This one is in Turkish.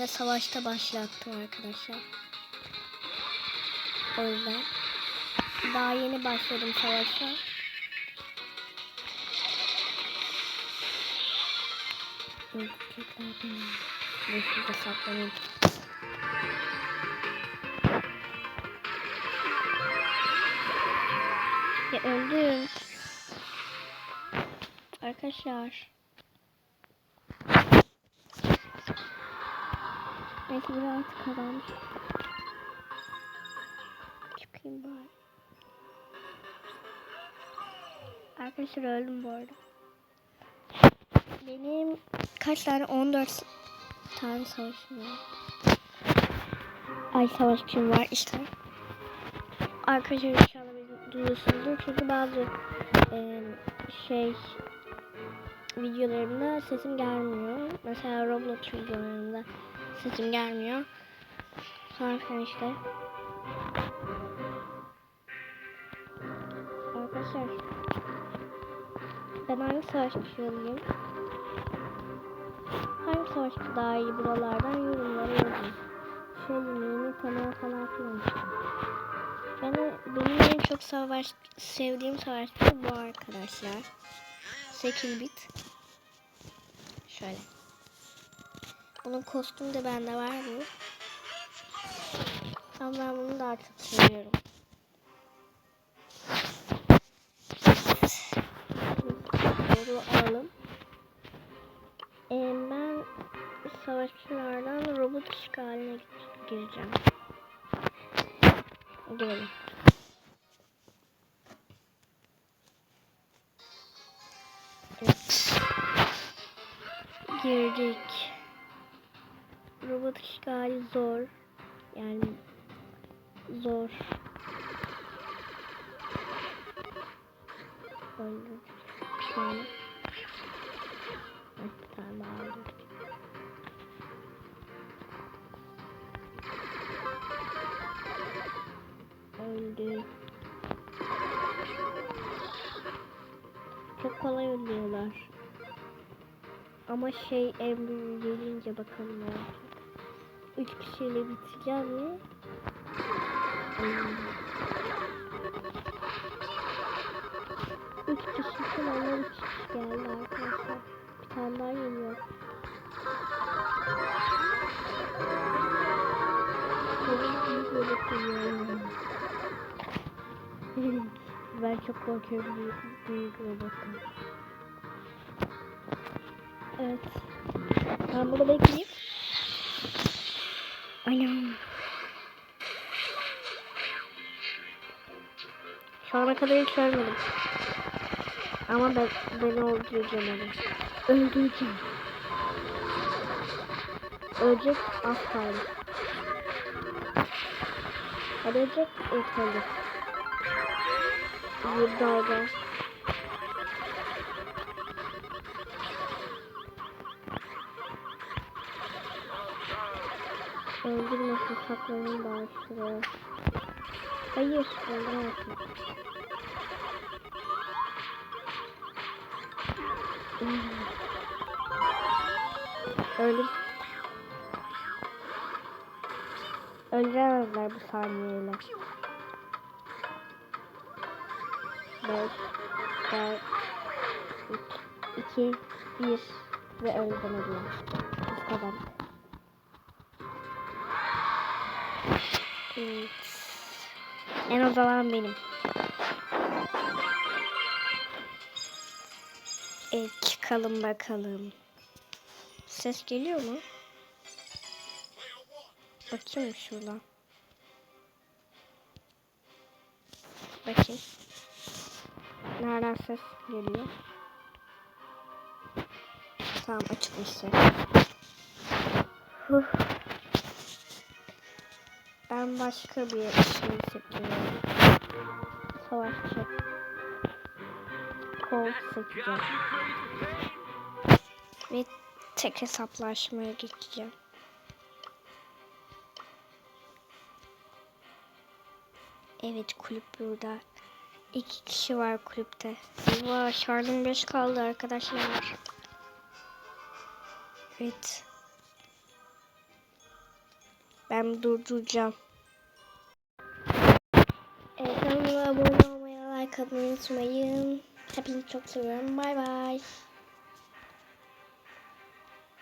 Ben savaşta başlattım arkadaşlar. O yüzden. Daha yeni başladım savaşa. Öldürecekler saklanayım. Ya öldüm. Arkadaşlar. Belki biraz karanlık. Çıkayım bari. Arkadaşlar öldüm bu arada. Benim kaç tane? 14 tane savaşım var. Ay savaşçım var işte. Arkadaşlar inşallah beni duyuyorsunuzdur. Çünkü bazı e, şey videolarımda sesim gelmiyor. Mesela Roblox videolarımda sesim gelmiyor. Sonra işte. Arkadaşlar ben hangi savaşçı olayım? Hangi savaşçı daha iyi buralardan yorumlara yazın. Şey yeni kanal falan filan. Yani benim en çok savaş sevdiğim savaşçı bu arkadaşlar. 8 bit. Şöyle. Bunun kostümü de bende var bu. Ama ben bunu daha çok seviyorum. Doğru alalım. Ee, ben savaşçılardan robot işgaline gireceğim. Girelim. Evet. Girdik. Robot işgali zor. Yani zor. Öldüm. Bir tane daha aldım. Öldü. Çok kolay ölüyorlar. Ama şey en büyüğü gelince bakalım ne olacak. Üç kişiyle bitireceğim? Hmm. Üç kişi falan üç kişi geldi arkadaşlar. Bir tane daha geliyor. ben çok korkuyorum büyük, büyük robottan. Evet. Ben burada bekleyeyim. Anam. Şu ana kadar hiç ölmedim. Ama ben beni öldüreceğim onu. Öldüreceğim. Ölecek az kaldı. Ölecek ilk öldü. Bir dalga. Öldürmesin saklanın bari şuraya. Hayır öldürmesin. Öldür. Öldüremezler bu saniyeyle. 5 4 3 2 1 ve öldüremediler. Bu kadar. Evet. En o zaman benim. Evet çıkalım bakalım. Ses geliyor mu? Bakayım şuradan. Bakayım. Nereden ses geliyor? Tamam açıkmış ses. Huh. Ben başka bir şey seçiyorum. Savaşçı. Kol seçeceğim. Ve tek hesaplaşmaya geçeceğim. Evet kulüp burada. İki kişi var kulüpte. Eyvah şarjım 5 kaldı arkadaşlar. Evet. Ben durduracağım. Evet, kanalıma abone olmayı, like atmayı unutmayın. Hepinizi çok seviyorum. Bay bay.